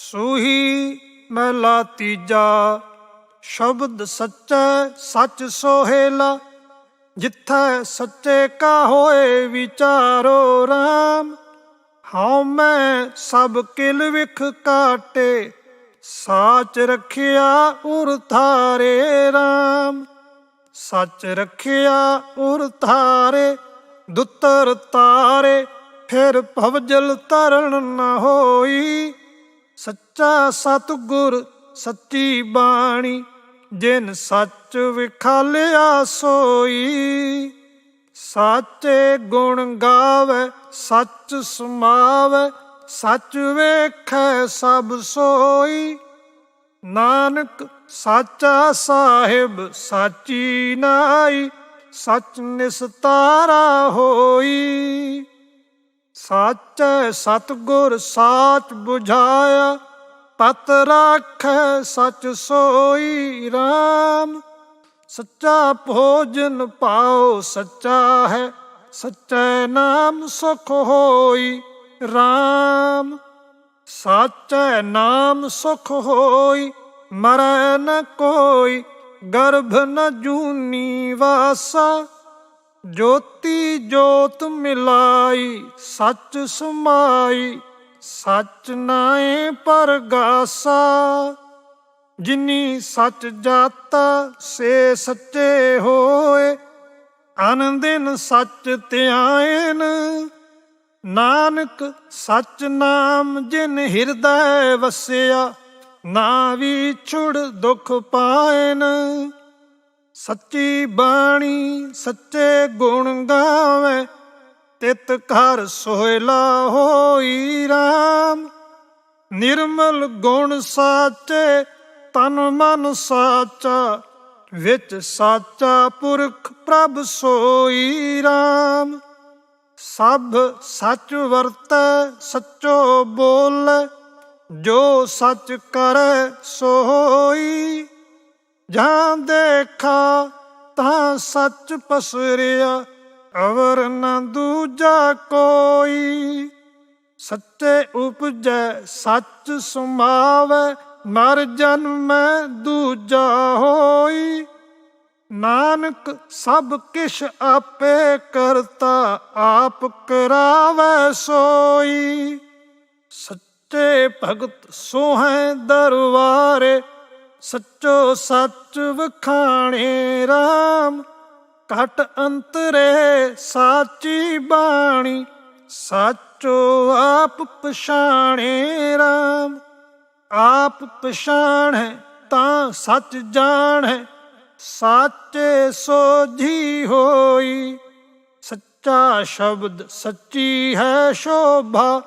ਸੂਹੀ ਮਹਿਲਾ ਤੀਜਾ, ਸ਼ਬਦ ਸੱਚੈ ਸੱਚ ਸੋਹੇਲਾ, ਜਿੱਥੈ ਸੱਚੇ ਕਾ ਹੋਏ ਵਿਚਾਰੋ RAM ਹਉ ਮੈਂ ਸਭ ਕਿਲ ਵਿਖ ਕਾਟੇ, ਸਾਚ ਰਖਿਆ ਉਰ ਥਾਰੇ RAM ਸੱਚ ਰਖਿਆ ਉਰ ਥਾਰੇ ਦੁੱਤਰ ਤਾਰੇ, ਫਿਰ ਭਵਜਲ ਤਰਨ ਨ ਹੋਈ। ਸੱਚਾ ਸਤਿਗੁਰ, ਸੱਚੀ ਬਾਣੀ, ਜਿਨ ਸੱਚ ਵਿਖਾਲਿਆ ਸੋਈ। ਸਾਚੇ ਗੁਣ ਗਾਵੇ, ਸੱਚ ਸਮਾਵੇ, ਸੱਚ ਵੇਖੈ ਸਭ ਸੋਈ। ਨਾਨਕ ਸਾਚਾ ਸਾਹਿਬ, ਸਾਚੀ ਨਾਈ, ਸੱਚ ਨਿਸਤਾਰਾ ਹੋਈ। ਸੱਚ ਸਤਗੁਰ ਸਾਚ 부ਝਾਇਆ ਪਤ ਰਾਖੈ ਸੱਚ ਸੋਈ RAM ਸੱਚਾ ਭੋਜਨ ਪਾਓ ਸੱਚਾ ਹੈ, ਸੱਚੇ ਨਾਮ ਸੁਖ ਹੋਈ RAM ਸਾਚੈ ਨਾਮ ਸੁਖ ਹੋਈ, ਮਰੈ ਨ ਕੋਈ ਗਰਭ ਨ ਜੂਨੀ ਵਾਸਾ। ਜੋਤੀ ਜੋਤ ਮਿਲਾਈ, ਸੱਚ ਸਮਾਈ, ਸੱਚ ਨਾਏ ਪਰਗਾਸਾ। ਜਿਨੀ ਸੱਚ ਜਾਤਾ, ਸੇ ਸੱਚੇ ਹੋਏ। ਅਨੰਦਿਨ ਸੱਚ ਧਿਆਇਨ ਨਾਨਕ ਸੱਚ ਨਾਮ ਜਿਨ ਹਿਰਦੈ ਵਸਿਆ, ਨਾ ਵੀ ਛੁੜ ਦੁਖ ਪਾਇਨ ਸੱਚੀ ਬਾਣੀ ਸੱਚੇ ਗੁਣ ਗਾਵੇ, ਤਿਤ ਘਰ ਸੋਹਿਲਾ ਹੋਈ RAM ਨਿਰਮਲ ਗੁਣ ਸਾਚੇ, ਤਨ ਮਨ ਸਾਚਾ, ਵਿੱਚ ਸਾਚਾ ਪੁਰਖ ਪ੍ਰਭ ਸੋਈ RAM ਸਭ ਸੱਚ ਵਰਤੈ, ਸੱਚੋ ਬੋਲ, ਜੋ ਸੱਚ ਕਰੈ ਸੋਈ। ਜਾਂ ਦੇਖਾ ਤਾਂ ਸੱਚ ਪਸਰਿਆ, ਅਵਰ ਨ ਦੂਜਾ ਕੋਈ। ਸੱਚੇ ਉਪਜੈ, ਸੱਚ ਸੁਮਾਵੇ, ਮਰ ਜਨਮੈ ਦੂਜਾ ਹੋਈ। ਨਾਨਕ, ਸਭ ਕਿਛ ਆਪੇ ਕਰਤਾ, ਆਪ ਕਰਾਵੇ ਸੋਈ। ਸੱਚੇ ਭਗਤ ਸੋਹੈ ਦਰਬਾਰੇ ਸੱਚੋ ਸੱਚ ਵਖਾਣੇ RAM ਘਟ ਅੰਤਰੇ ਸਾਚੀ ਬਾਣੀ, ਸਾਚੋ ਆਪ ਪਛਾਣੇ RAM ਆਪ ਪਛਾਣ ਹੈ ਤਾਂ ਸੱਚ ਜਾਣ ਹੈ ਸਾਚੇ ਸੋਝੀ ਹੋਈ। ਸੱਚਾ ਸ਼ਬਦ ਸੱਚੀ ਹੈ ਸ਼ੋਭਾ,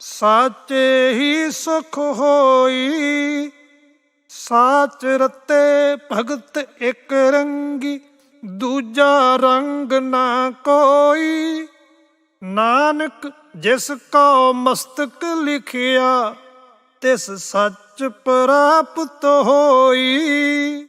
ਸਾਚੇ ਹੀ ਸੁਖ ਹੋਈ। ਸਾਚ ਰਤੇ ਭਗਤ ਇੱਕ ਰੰਗੀ, ਦੂਜਾ ਰੰਗ ਨਾ ਕੋਈ। ਨਾਨਕ ਜਿਸ ਕੋ ਮਸਤਕ ਲਿਖਿਆ, ਤਿਸ ਸੱਚ ਪ੍ਰਾਪਤ ਹੋਈ।